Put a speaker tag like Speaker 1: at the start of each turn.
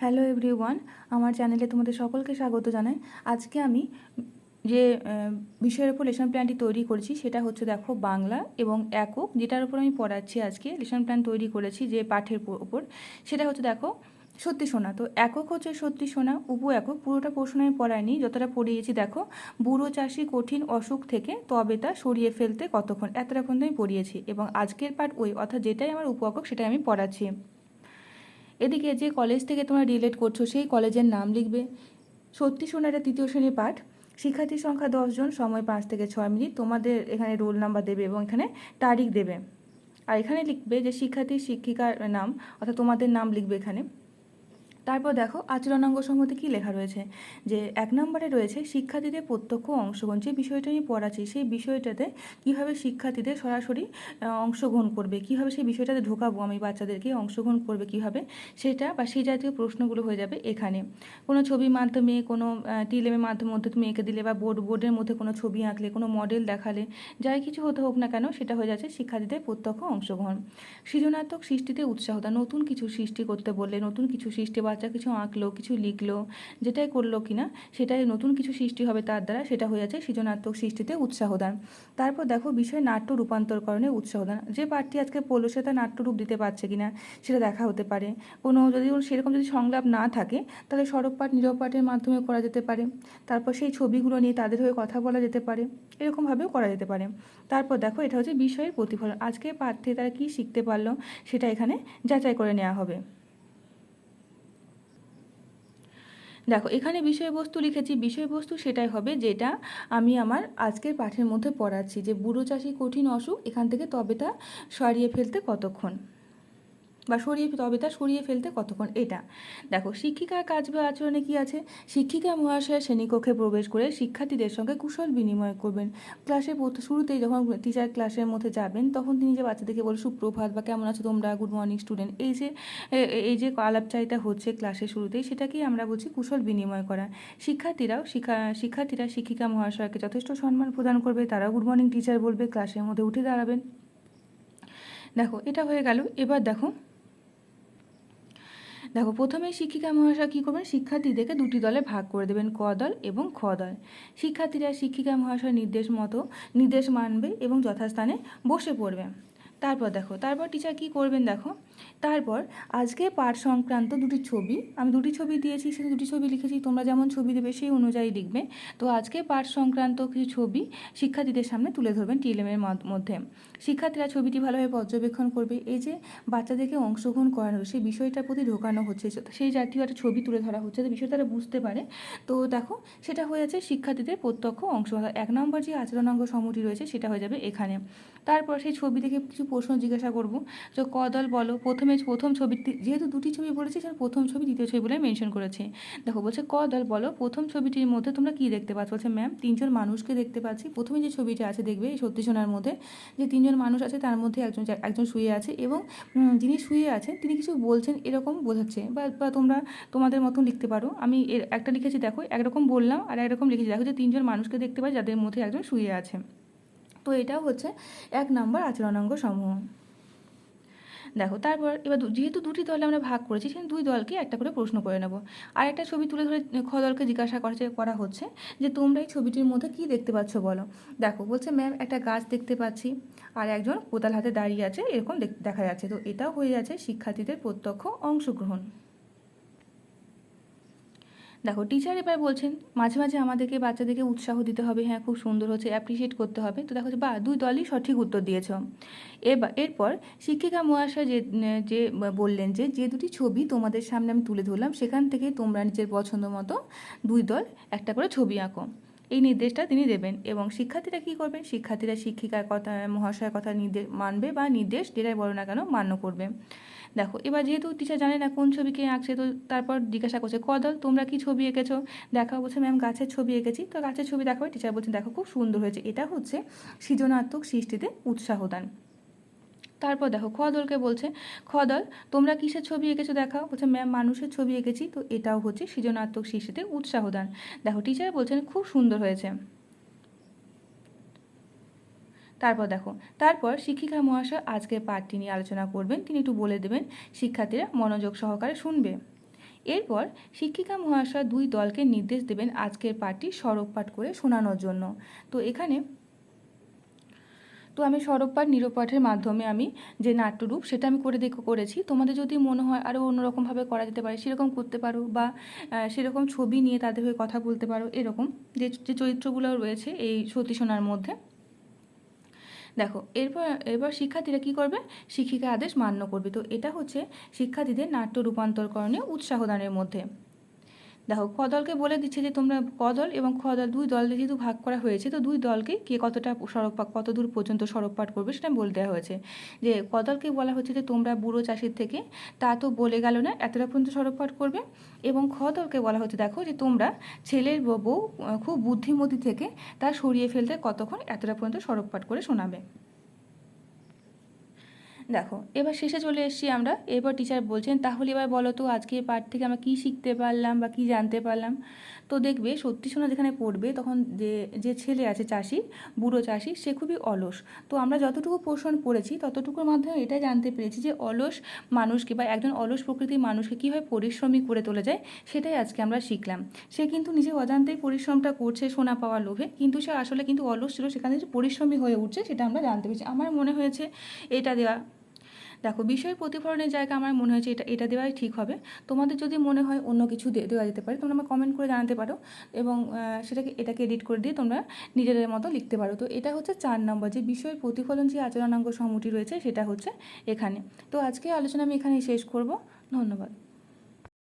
Speaker 1: Hello everyone আমার চ্যানেলে তোমাদের সকলকে স্বাগত জানাই। আজকে আমি যে বিষয়ের উপর লেসন প্ল্যানটি তৈরি করেছি, সেটা হচ্ছে দেখো বাংলা এবং একক, যেটার উপর আমি পড়াচ্ছি আজকে লেসন প্ল্যান তৈরি করেছি যে পাঠের উপর। সেটা হচ্ছে দেখো সত্যি শোনা তো একক হচ্ছে সত্যি শোনা উপ একক, পুরোটা প্রশ্ন আমি পড়াইনি, যতটা পড়িয়েছি দেখো, বুড়ো চাষি কঠিন অসুখ থেকে তবে তা সরিয়ে ফেলতে কতক্ষণ? এতটা পর্যন্ত আমি পড়িয়েছি এবং আজকের পাঠ ওই, অর্থাৎ যেটাই আমার উপ একক, সেটাই আমি পড়াচ্ছি। এদিকে যে কলেজ থেকে তোমরা রিলেট করছ, সেই কলেজের নাম লিখবে। সত্যি শোনা, এটা তৃতীয় শ্রেণির পাঠ। শিক্ষার্থী সংখ্যা দশজন সময় পাঁচ থেকে ছয় মিনিট। তোমাদের এখানে রোল নাম্বার দেবে এবং এখানে তারিখ দেবে। আর এখানে লিখবে যে শিক্ষার্থী, শিক্ষিকার নাম, অর্থাৎ তোমাদের নাম লিখবে এখানে। তারপর দেখো আচরণাঙ্গ সম্মতি কী লেখা রয়েছে? যে এক নম্বরে রয়েছে শিক্ষার্থীদের প্রত্যক্ষ অংশগ্রহণ। যে বিষয়টা নিয়ে পড়াচ্ছি, সেই বিষয়টাতে কীভাবে শিক্ষার্থীদের সরাসরি অংশগ্রহণ করবে? কীভাবে সেই বিষয়টাতে ঢোকাবো আমি বাচ্চাদেরকে? অংশগ্রহণ করবে কীভাবে? সেটা বা সেই জাতীয় প্রশ্নগুলো হয়ে যাবে এখানে। কোনো ছবির মাধ্যমে, কোনো টিলেমের মাধ্যমে মধ্যে তুমি এঁকে দিলে বা বোর্ড, বোর্ডের মধ্যে কোনো ছবি আঁকলে, কোনো মডেল দেখালে, যাই কিছু হতে হোক না কেন সেটা হয়ে যাচ্ছে শিক্ষার্থীদের প্রত্যক্ষ অংশগ্রহণ। সৃজনাত্মক সৃষ্টিতে উৎসাহতা, নতুন কিছু সৃষ্টি করতে বললে, নতুন কিছু সৃষ্টি বাচ্চা কিছু আঁকলো, কিছু লিখলো, যেটাই করল কিনা সেটাই নতুন কিছু সৃষ্টি হবে তার দ্বারা, সেটা হয়ে যাচ্ছে সৃজনাত্মক সৃষ্টিতে উৎসাহ দান তারপর দেখো বিষয় নাট্য রূপান্তরকরণে উৎসাহ দান যে পাঠটি আজকে পড়ল সেটা নাট্যরূপ দিতে পারছে কিনা সেটা দেখা হতে পারে। কোনো যদি সেরকম যদি সংলাপ না থাকে, তাহলে সড়ক পাঠ, নীরব পাঠের মাধ্যমে করা যেতে পারে। তারপর সেই ছবিগুলো নিয়ে তাদের হয়ে কথা বলা যেতে পারে। এরকমভাবেও করা যেতে পারে। তারপর দেখো এটা হচ্ছে বিষয়ের প্রতিফলন। আজকে পাঠ থেকে তারা কী শিখতে পারল, সেটা এখানে যাচাই করে নেওয়া হবে। দেখো, এখানে বিষয়বস্তু লিখেছি। বিষয়বস্তু সেটাই হবে যেটা আমি আমার আজকের পাঠের মধ্যে পড়াচ্ছি যে, বুড়ো চাষি কঠিন অসুখ, এখান থেকে তবে তা সরিয়ে ফেলতে কতক্ষণ? বা সরিয়ে তবে তা সরিয়ে ফেলতে কতক্ষণ? এটা। দেখো, শিক্ষিকার কাজ বা আচরণে কি আছে? শিক্ষিকা মহাশয় শ্রেণীকক্ষে প্রবেশ করে শিক্ষার্থীদের সঙ্গে কুশল বিনিময় করবেন। প্রথ- শুরুতেই যখন টিচার ক্লাসের মধ্যে যাবেন, তখন তিনি যে বাচ্চাদেরকে বলে, সুপ্রভাত বা কেমন আছো তোমরা? গুড মর্নিং স্টুডেন্ট এই যে এই যে আলাপচারিতা হচ্ছে ক্লাসের শুরুতেই, সেটাকেই আমরা বলছি কুশল বিনিময় করা। শিক্ষার্থীরাও শিক্ষা, শিক্ষার্থীরা শিক্ষিকা মহাশয়কে যথেষ্ট সম্মান প্রদান করবে। তারাও গুড মর্নিং টিচার বলবে। ক্লাসের মধ্যে উঠে দাঁড়াবেন। দেখো, এটা হয়ে গেল। এবার দেখো দেখো, প্রথমে শিক্ষিকা মহাশয় কী করবেন? শিক্ষার্থীদেরকে দুটি দলে ভাগ করে দেবেন, ক দল এবং খ দল। শিক্ষার্থীরা শিক্ষিকা মহাশয় নির্দেশ মতো, নির্দেশ মানবে এবং যথাস্থানে বসে পড়বে। তারপর দেখো, তারপর টিচার কি করবেন দেখো? তারপর আজকে পাঠ সংক্রান্ত দুটি ছবি, আমি দুটি ছবি দিয়েছি, সেই দুটি ছবি লিখেছি, তোমরা যেমন ছবি দেবে সেই অনুযায়ী লিখবে। তো আজকে পাঠ সংক্রান্ত কিছু ছবি শিক্ষার্থীদের সামনে তুলে ধরবেন টিএলএমের মধ্যে। শিক্ষার্থীরা ছবিটি ভালোভাবে পর্যবেক্ষণ করবে। এই যে বাচ্চাদেরকে অংশগ্রহণ করানো, সেই বিষয়টার প্রতি ঢোকানো হচ্ছে সেই জাতীয় একটা ছবি তুলে ধরা হচ্ছে, তো বিষয়টা তারা বুঝতে পারে। তো দেখো, সেটা হয়ে যাচ্ছে শিক্ষার্থীদের প্রত্যক্ষ অংশ এক নম্বর যে আচরণাঙ্গ সমূহটি রয়েছে, সেটা হয়ে যাবে এখানে। তারপর সেই ছবি দেখে কিছু প্রশ্ন জিজ্ঞাসা করব। যে ক দল বলো, প্রথমে প্রথম ছবিটি যেহেতু দুটি ছবি বলেছি সেটা প্রথম ছবি, দ্বিতীয় ছবি বলে মেনশন করেছে। দেখো, বলছে ক দল বলো, প্রথম ছবিটির মধ্যে তোমরা কি দেখতে পাচ্ছ? বলছে ম্যাম তিনজন মানুষকে দেখতে পাচ্ছি। প্রথমে যে ছবিটা আছে, দেখবে এই সত্যি সোনার মধ্যে, যে তিনজন মানুষ আছে, তার মধ্যে একজন একজন শুয়ে আছে এবং যিনি শুয়ে আছেন তিনি কিছু বলছেন এরকম বোঝাচ্ছে। বা তোমরা তোমাদের মতন লিখতে পারো। আমি একটা লিখেছি, দেখো, একরকম বললাম আর একরকম লিখেছি। দেখো যে তিনজন মানুষকে দেখতে পাই যাদের মধ্যে একজন শুয়ে আছে। তো এটাও হচ্ছে এক নম্বর আচরণাঙ্গ সমূহ। দেখো, তারপর এবার যেহেতু দুটি দলে আমরা ভাগ করেছি সেই দুই দলকে একটা করে প্রশ্ন করে নেব। আর একটা ছবি তুলে ধরে খ দলকে জিজ্ঞাসা করছে করা হচ্ছে যে, তোমরা এই ছবিটির মধ্যে কি দেখতে পাচ্ছ বলো? দেখো, বলছে, ম্যাম, একটা গাছ দেখতে পাচ্ছি আর একজন কোদাল হাতে দাঁড়িয়ে আছে, এরকম দেখা যাচ্ছে। তো এটাও হয়ে যাচ্ছে শিক্ষার্থীদের প্রত্যক্ষ অংশগ্রহণ। দেখো টিচার এবার বলছেন, মাঝে মাঝে আমাদেরকে বাচ্চাদেরকে উৎসাহ দিতে হবে। হ্যাঁ খুব সুন্দর হচ্ছে অ্যাপ্রিসিয়েট করতে হবে। তো দেখো বা দুই দলই সঠিক উত্তর দিয়েছ। এবার এরপর শিক্ষিকা মহাশয় যে যে বললেন যে যে দুটি ছবি তোমাদের সামনে আমি তুলে ধরলাম, সেখান থেকে তোমরা নিজের পছন্দ মতো দুই দল একটা করে ছবি আঁকো। এই নির্দেশটা তিনি দেবেন এবং শিক্ষার্থীরা কি করবেন? শিক্ষার্থীরা শিক্ষিকার কথা, মহাশয়ের কথা নির্দেশ মানবে বা নির্দেশ যেটাই বলো না কেন মান্য করবে। দেখো, এবার যেহেতু টিচার জানে না কোন ছবি কে আঁকছে, তো তারপর জিজ্ঞাসা করছে, কদল, তোমরা কি ছবি এঁকেছো? দেখা বলছে, ম্যাম, গাছের ছবি এঁকেছি। তো গাছের ছবি দেখাবে টিচার বলছে, দেখো, খুব সুন্দর হয়েছে। এটা হচ্ছে সৃজনাত্মক সৃষ্টিতে উৎসাহ দান তারপর দেখো খদলকে বলছে খদল তোমরা কিসের ছবি এঁকেছো দেখাও? বলছে, ম্যাম, মানুষের ছবি এঁকেছি। তো এটাও হচ্ছে সৃজনাত্মক সৃষ্টিতে উৎসাহ দান দেখো, টিচার বলছেন, খুব সুন্দর হয়েছে। তারপর দেখো, তারপর শিক্ষিকা মহাশয় আজকে পাঠটি নিয়ে আলোচনা করবেন। তিনি একটু বলে দেবেন, শিক্ষার্থীরা মনোযোগ সহকারে শুনবে। এরপর শিক্ষিকা মহাশয় দুই দলকে নির্দেশ দেবেন আজকের পাঠটি সড়ক পাঠ করে শোনানোর জন্য। তো এখানে তো আমি সরবপাঠ নিরপাঠের মাধ্যমে আমি যে নাট্যরূপ সেটা আমি করে দেখে, করেছি। তোমাদের যদি মনে হয় আরও অন্যরকমভাবে করা যেতে পারে, সেরকম করতে পারো বা সেরকম ছবি নিয়ে তাদের হয়ে কথা বলতে পারো, এরকম যে যে চরিত্রগুলো রয়েছে এই সতী সোনার মধ্যে। দেখো, এরপর এরপর শিক্ষার্থীরা কী করবে? শিক্ষিকা আদেশ মান্য করবে। তো এটা হচ্ছে শিক্ষার্থীদের নাট্য রূপান্তরকরণে উৎসাহদানের মধ্যে। দেখো ক দলকে বলে দিচ্ছে যে তোমরা ক দল এবং খ দল দুই দল যেহেতু ভাগ করা হয়েছে তো দুই দলকে কে কতটা সড়ক কত দূর পর্যন্ত সড়ক পাঠ করবে সেটা বলে দেওয়া হয়েছে। যে ক দলকে বলা হচ্ছে যে তোমরা বুড়ো চাষির থেকে তা তো বলে গেল না এতটা পর্যন্ত সড়ক পাঠ করবে। এবং খ দলকে বলা হচ্ছে দেখো যে তোমরা ছেলের বউ, খুব বুদ্ধিমতী থেকে তা সরিয়ে ফেলতে কতক্ষণ এতটা পর্যন্ত সড়ক পাঠ করে শোনাবে। দেখো, এবার শেষে চলে এসেছি আমরা। এরপর টিচার বলছেন, তাহলে এবার বলো তো আজকে পাঠ থেকে আমরা কী শিখতে পারলাম বা কী জানতে পারলাম? তো দেখবে সত্যি শোনা যেখানে পড়বে তখন যে যে ছেলে আছে চাষি, বুড়ো চাষি, সে খুবই অলস। তো আমরা যতটুকু পোষণ পড়েছি ততটুকুর মাধ্যমে এটাই জানতে পেরেছি যে অলস মানুষকে বা একজন অলস প্রকৃতির মানুষকে কীভাবে পরিশ্রমী করে তোলা যায় সেটাই আজকে আমরা শিখলাম। সে কিন্তু নিজে অজান্তেই পরিশ্রমটা করছে সোনা পাওয়ার লোভে, কিন্তু সে আসলে কিন্তু অলস ছিল, সেখানে যে পরিশ্রমী হয়ে উঠছে সেটা আমরা জানতে পেরেছি। আমার মনে হয়েছে এটা দেওয়া দেখো, বিষয় প্রতিফলনের জায়গা আমার মনে হয়েছে এটা এটা দেওয়াই ঠিক হবে। তোমাদের যদি মনে হয় অন্য কিছু দেওয়া যেতে পারে, তোমরা আমার কমেন্ট করে জানাতে পারো এবং সেটাকে, এটাকে এডিট করে দিয়ে তোমরা নিজেদের মতো লিখতে পারো। তো এটা হচ্ছে চার নম্বর, যে বিষয় প্রতিফলন যে আচরণাঙ্গ সমটি রয়েছে সেটা হচ্ছে এখানে। তো আজকে আলোচনা আমি এখানেই শেষ করব। ধন্যবাদ।